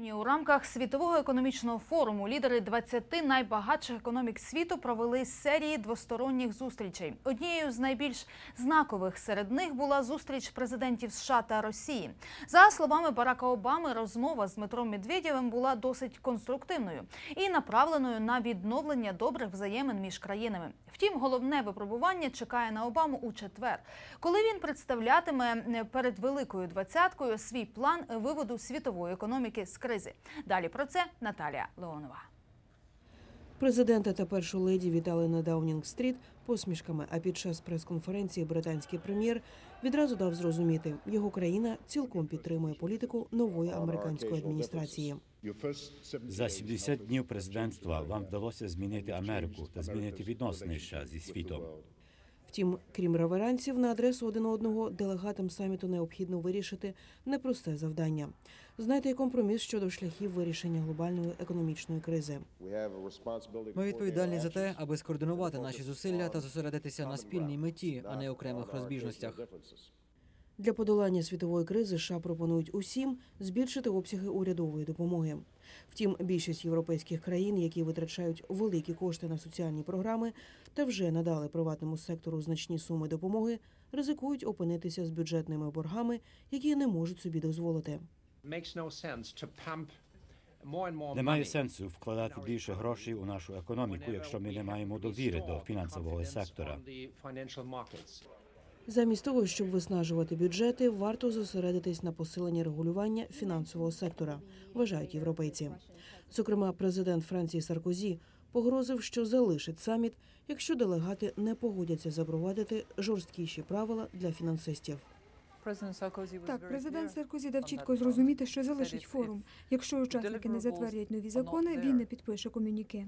Тоні у рамках світового економічного форуму лідери 20 найбагатших економік світу провели серії двосторонніх зустрічей. Однією з найбільш знакових серед них була зустріч президентів США та Росії. За словами Барака Обами, розмова з Дмитром Медведєвим була досить конструктивною і направленою на відновлення добрих взаємин між країнами. Втім, головне випробування чекає на Обаму у четвер, коли він представлятиме перед великою двадцяткою свій план виводу світової економіки з кризи. Далі про це Наталія Леонова. Президента та першу леді вітали на Даунінг-стріт посмішками. А під час прес-конференції британський прем'єр відразу дав зрозуміти, його країна цілком підтримує політику нової американської адміністрації. За 70 днів президентства вам вдалося змінити Америку та змінити відносини США зі світом. Втім, крім реверансів на адресу один одного, делегатам саміту необхідно вирішити непросте завдання знайти компроміс щодо шляхів вирішення глобальної економічної кризи. Ми відповідальні за те, аби скоординувати наші зусилля та зосередитися на спільній меті, а не окремих розбіжностях. Для подолання світової кризи США пропонують усім збільшити обсяги урядової допомоги. Втім, більшість європейських країн, які витрачають великі кошти на соціальні програми та вже надали приватному сектору значні суми допомоги, ризикують опинитися з бюджетними боргами, які не можуть собі дозволити. Немає сенсу вкладати більше грошей у нашу економіку, якщо ми не маємо довіри до фінансового сектора. Замість того, щоб виснажувати бюджети, варто зосередитись на посиленні регулювання фінансового сектора, вважають європейці. Зокрема, президент Франції Саркозі погрозив, що залишить саміт, якщо делегати не погодяться запровадити жорсткіші правила для фінансистів. Так, президент Саркозі дав чітко зрозуміти, що залишить форум. Якщо учасники не затвердять нові закони, він не підпише комюніке.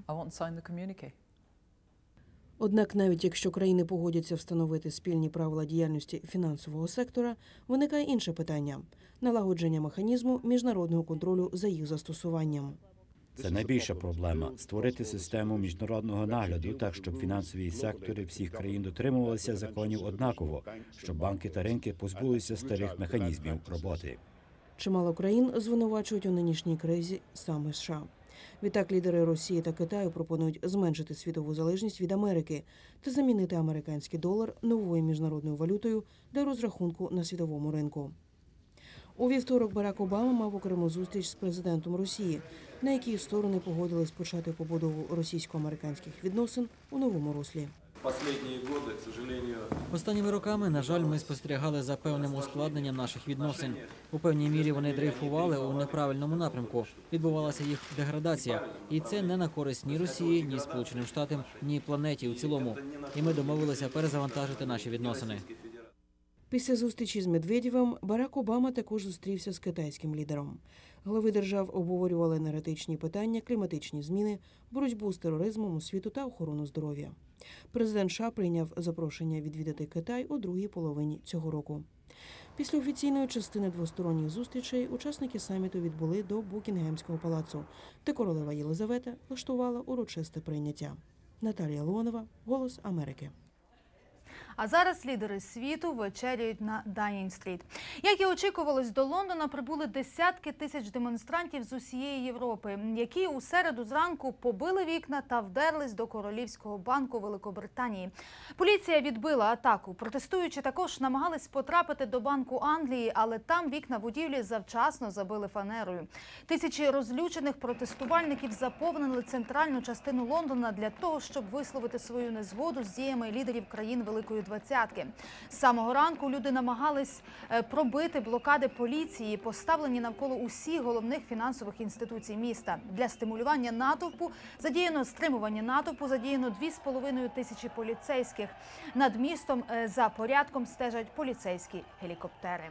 Однак, навіть якщо країни погодяться встановити спільні правила діяльності фінансового сектора, виникає інше питання налагодження механізму міжнародного контролю за їх застосуванням. Це найбільша проблема створити систему міжнародного нагляду, так щоб фінансові сектори всіх країн дотримувалися законів однаково, щоб банки та ринки позбулися старих механізмів роботи. Чимало країн звинувачують у нинішній кризі саме США. Відтак лідери Росії та Китаю пропонують зменшити світову залежність від Америки та замінити американський долар новою міжнародною валютою для розрахунку на світовому ринку. У вівторок Барак Обама мав окрему зустріч з президентом Росії, на якій сторони погодились почати побудову російсько-американських відносин у новому руслі. Останніми роками, на жаль, ми спостерігали за певним ускладненням наших відносин. У певній мірі вони дрейфували у неправильному напрямку. Відбувалася їх деградація, і це не на користь ні Росії, ні Сполученим Штатам, ні планеті у цілому. І ми домовилися перезавантажити наші відносини. Після зустрічі з Медведєвим Барак Обама також зустрівся з китайським лідером. Глави держав обговорювали енергетичні питання, кліматичні зміни, боротьбу з тероризмом у світу та охорону здоров'я. Президент США прийняв запрошення відвідати Китай у другій половині цього року. Після офіційної частини двосторонніх зустрічей учасники саміту відбули до Букінгемського палацу, де королева Єлизавета влаштувала урочисте прийняття. Наталія Леонова, Голос Америки. А зараз лідери світу вечеряють на Данінг-стріт. Як і очікувалось, до Лондона прибули десятки тисяч демонстрантів з усієї Європи, які у середу зранку побили вікна та вдерлись до Королівського банку Великобританії. Поліція відбила атаку. Протестуючі також намагались потрапити до банку Англії, але там вікна будівлі завчасно забили фанерою. Тисячі розлючених протестувальників заповнили центральну частину Лондона для того, щоб висловити свою незгоду з діями лідерів країн Великої двадцятки. З самого ранку люди намагались е, пробити блокади поліції, поставлені навколо усіх головних фінансових інституцій міста. Для стимулювання натовпу задіяно стримування натовпу, задіяно 2,5 тисячі поліцейських. Над містом е, за порядком стежать поліцейські гелікоптери.